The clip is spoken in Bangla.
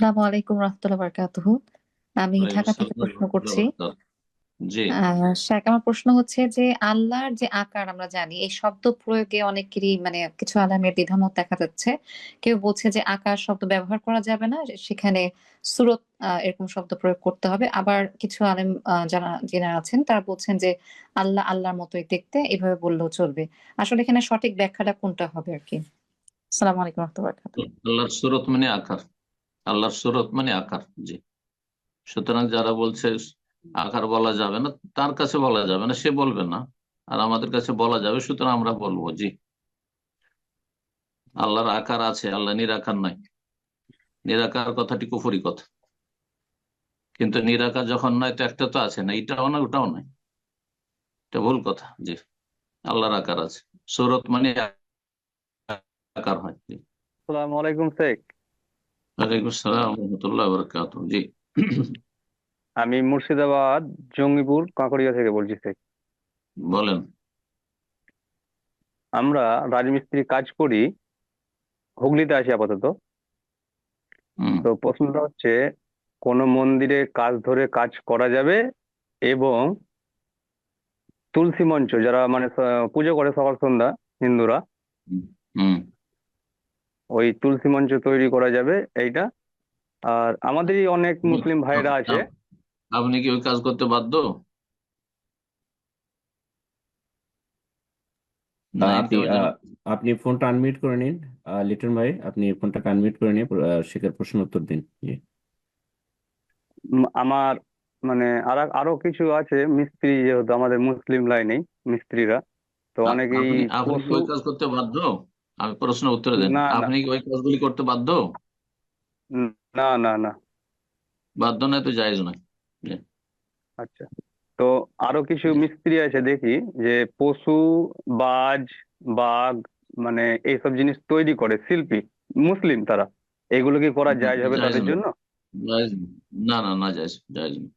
আসসালামু আলাইকুম রহমতুল্লাহ বারকাতুহু। আমি ওয়ালাইকুম ঢাকা থেকে আসসালাম প্রশ্ন করছি। রহমতুল্লাহ। জি। আহ শাক আমার প্রশ্ন হচ্ছে যে আল্লাহর যে আকার আমরা জানি এই শব্দ প্রয়োগে অনেকেরই মানে কিছু আলেমের দ্বিধামত দেখা যাচ্ছে। কেউ বলছে যে আকার শব্দ ব্যবহার করা যাবে না সেখানে সুরত আহ, এরকম শব্দ প্রয়োগ করতে হবে। আবার কিছু আলেম আহ, যারা যারা আছেন তারা বলছেন যে আল্লাহ আল্লাহর মতোই দেখতে এভাবে বললেও চলবে। আসলে এখানে সঠিক ব্যাখ্যাটা কোনটা হবে আর কি? আসসালামু আলাইকুম রহমতুল্লাহ বারকাতুহু। আল্লাহর সুরত মানে আকার। আল্লাহর সুরত মানে আকার, জি। সুতরাং যারা বলছে আকার বলা যাবে না, তার কাছে বলা যাবে না, সে বলবে না। আর আমাদের কাছে বলা যাবে, সুতরাং আমরা বলব, জি। আল্লাহর আকার আছে, আল্লাহ নিরাকার নাই নিরাকার কথাটি কুফুরি কথা। কিন্তু নিরাকার যখন নয়, তো একটা তো আছে না, এটাও না ওটাও নাই এটা ভুল কথা, জি। আল্লাহর আকার আছে। সুরত মানে আকার হয়, জি। আসসালামু আলাইকুম, শেখ। ওয়ালাইকুম আসসালাম রহমতুল্লাহ বরকাত জি। আমি মুর্শিদাবাদ জঙ্গিপুর কাঁকড়িয়া থেকে বলছি বলেন। আমরা রাজমিস্ত্রি কাজ করি হুগলিতে আছি আপাতত। তো প্রশ্নটা হচ্ছে কোন মন্দিরে কাজ ধরে কাজ করা যাবে এবং তুলসী মঞ্চ যারা মানে পুজো করে সকাল সন্ধ্যা হিন্দুরা ওই তুলসী মঞ্চ তৈরি করা যাবে এইটা। আর আমাদেরই অনেক মুসলিম ভাইরা আছে। আপনি কি ওই কাজ করতে বাধ্য? আপনি ফোনটা আনমিউট করে নিন। আহ, লিটন ভাই আপনি ফোনটাকে আনমিউট করে নিয়ে আহ, শেখের প্রশ্ন উত্তর দিন। আমার মানে আর আরও কিছু আছে। মিস্ত্রি যেহেতু আমাদের মুসলিম লাইনেই মিস্ত্রিরা। তো অনেকেই আপনি আপনি ওই কাজ করতে বাধ্য? আমি প্রশ্ন উত্তর দেন। না, না। আপনি কি ওই কাজগুলি করতে বাধ্য? না না না। বাধ্য নয় তো জায়েজ নয়। আচ্ছা। তো আরও কিছু মিস্ত্রি আছে দেখি যে পশু বাজ বাঘ মানে এইসব জিনিস তৈরি করে শিল্পী মুসলিম তারা। এগুলো কি করা জায়েজ হবে জায়েজ তাদের না। জন্য? জায়েজ না না না জায়েজ জায়েজ না